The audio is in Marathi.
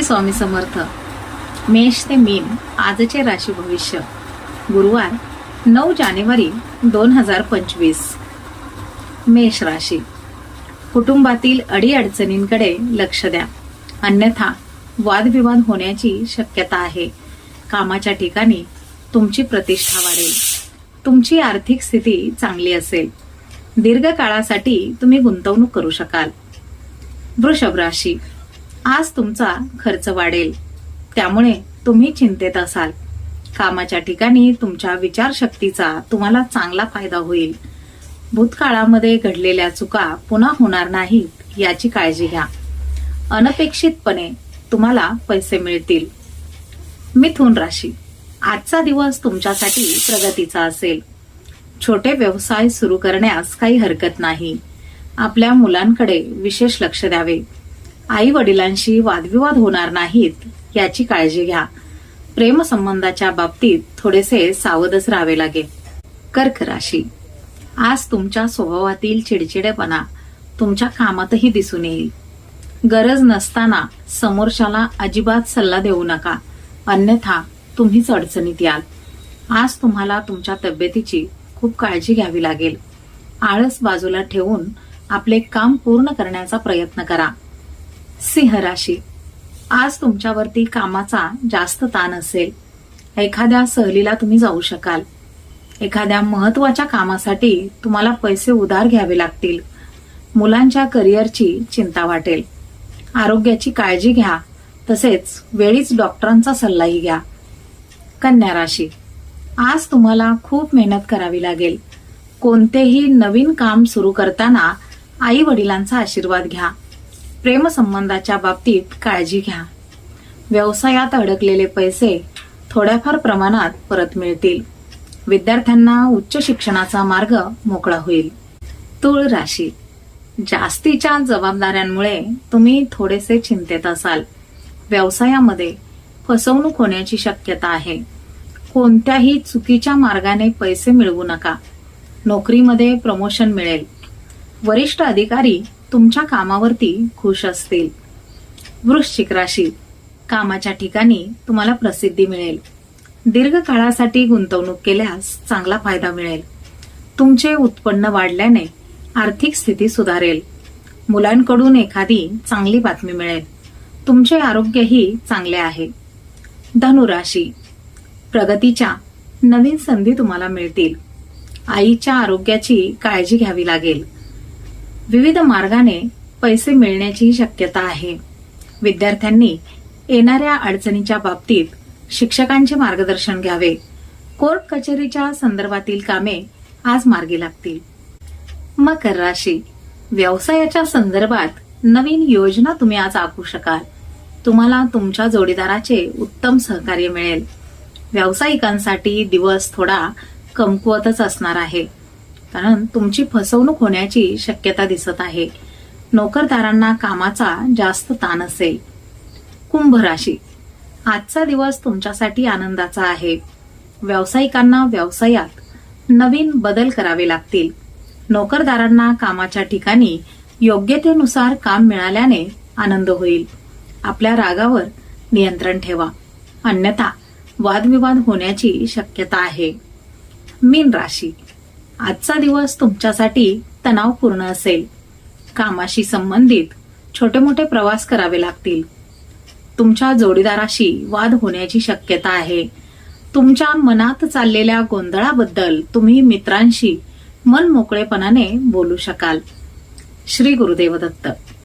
श्री स्वामी समर्थ. मेष ते मीन आजचे राशी भविष्य. गुरुवार नऊ जानेवारी दोन हजार पंचवीस. मेष राशी. कुटुंबातील अडीअडचणींकडे लक्ष द्या. अन्यथा वादविवाद होण्याची शक्यता आहे. कामाच्या ठिकाणी तुमची प्रतिष्ठा वाढेल. तुमची आर्थिक स्थिती चांगली असेल. दीर्घकाळासाठी तुम्ही गुंतवणूक करू शकाल. वृषभ राशी. आज तुमचा खर्च वाढेल. त्यामुळे तुम्ही चिंतेत असाल. कामाच्या ठिकाणी तुमच्या विचारशक्तीचा तुम्हाला चांगला फायदा होईल. भूतकाळामध्ये घडलेल्या चुका पुन्हा होणार नाहीत याची काळजी घ्या. अनपेक्षितपणे तुम्हाला पैसे मिळतील. मिथुन राशी. आजचा दिवस तुमच्यासाठी प्रगतीचा असेल. छोटे व्यवसाय सुरू करण्यास काही हरकत नाही. आपल्या मुलांकडे विशेष लक्ष द्यावे. आई वडिलांशी वादविवाद होणार नाहीत याची काळजी घ्या. प्रेमसंबंधाच्या बाबतीत थोडेसे सावधच राहावे लागेल. कर्क राशी आज तुमच्या स्वभावातील चिडचिडेपणा तुमच्या कामातही दिसून येईल. गरज नसताना समोरच्याला अजिबात सल्ला देऊ नका. अन्यथा तुम्हीच अडचणीत याल. आज तुम्हाला तुमच्या तब्येतीची खूप काळजी घ्यावी लागेल. आळस बाजूला ठेवून आपले काम पूर्ण करण्याचा प्रयत्न करा. सिंह राशी. आज तुमच्यावरती कामाचा जास्त ताण असेल. एखाद्या सहलीला तुम्ही जाऊ शकाल. एखाद्या महत्त्वाच्या कामासाठी तुम्हाला पैसे उधार घ्यावे लागतील. मुलांच्या करिअरची चिंता वाटेल. आरोग्याची काळजी घ्या. तसेच वेळीच डॉक्टरांचा सल्लाही घ्या. कन्या राशी. आज तुम्हाला खूप मेहनत करावी लागेल. कोणतेही नवीन काम सुरू करताना आई वडिलांचा आशीर्वाद घ्या. प्रेमसंबंधाच्या बाबतीत काळजी घ्या. व्यवसायात अडकलेले पैसे थोड्याफार प्रमाणात परत मिळतील. विद्यार्थ्यांना उच्च शिक्षणाचा मार्ग मोकळा होईल. तुळ राशी. जास्तीच्या जबाबदाऱ्यांमुळे तुम्ही थोडेसे चिंतेत असाल. व्यवसायामध्ये फसवणूक होण्याची शक्यता आहे. कोणत्याही चुकीच्या मार्गाने पैसे मिळवू नका. नोकरीमध्ये प्रमोशन मिळेल. वरिष्ठ अधिकारी तुमच्या कामावरती खुश असतील. वृश्चिक राशी. कामाच्या ठिकाणी तुम्हाला प्रसिद्धी मिळेल. दीर्घकाळासाठी गुंतवणूक केल्यास चांगला फायदा मिळेल. तुमचे उत्पन्न वाढल्याने आर्थिक स्थिती सुधारेल. मुलांकडून एखादी चांगली बातमी मिळेल. तुमचे आरोग्यही चांगले आहे. धनुराशी. प्रगतीच्या नवीन संधी तुम्हाला मिळतील. आईच्या आरोग्याची काळजी घ्यावी लागेल. विविध मार्गाने पैसे मिळण्याची शक्यता आहे. विद्यार्थ्यांनी येणाऱ्या अडचणीच्या बाबतीत शिक्षकांचे मार्गदर्शन घ्यावे. कोर्ट कचेरीच्या संदर्भातील कामे आज मार्गी लागतील. मकर राशी. व्यवसायाच्या संदर्भात नवीन योजना तुम्ही आज आखू शकाल. तुम्हाला तुमच्या जोडीदाराचे उत्तम सहकार्य मिळेल. व्यावसायिकांसाठी दिवस थोडा कमकुवतच असणार आहे. कारण तुमची फसवणूक होण्याची शक्यता दिसत आहे. नोकरदारांना कामाचा जास्त ताण असेल. कुंभ राशी. आजचा दिवस तुमच्यासाठी आनंदाचा आहे. व्यावसायिकांना व्यवसायात नवीन बदल करावे लागतील. नोकरदारांना कामाच्या ठिकाणी योग्यतेनुसार काम मिळाल्याने आनंद होईल. आपल्या रागावर नियंत्रण ठेवा. अन्यथा वादविवाद होण्याची शक्यता आहे. मीन राशी. आजचा दिवस तुमच्यासाठी तणावपूर्ण असेल. कामाशी संबंधित छोटे मोठे प्रवास करावे लागतील. तुमच्या जोडीदाराशी वाद होण्याची शक्यता आहे. तुमच्या मनात चाललेल्या गोंधळाबद्दल तुम्ही मित्रांशी मन मोकळेपणाने बोलू शकाल. श्री गुरुदेव दत्त.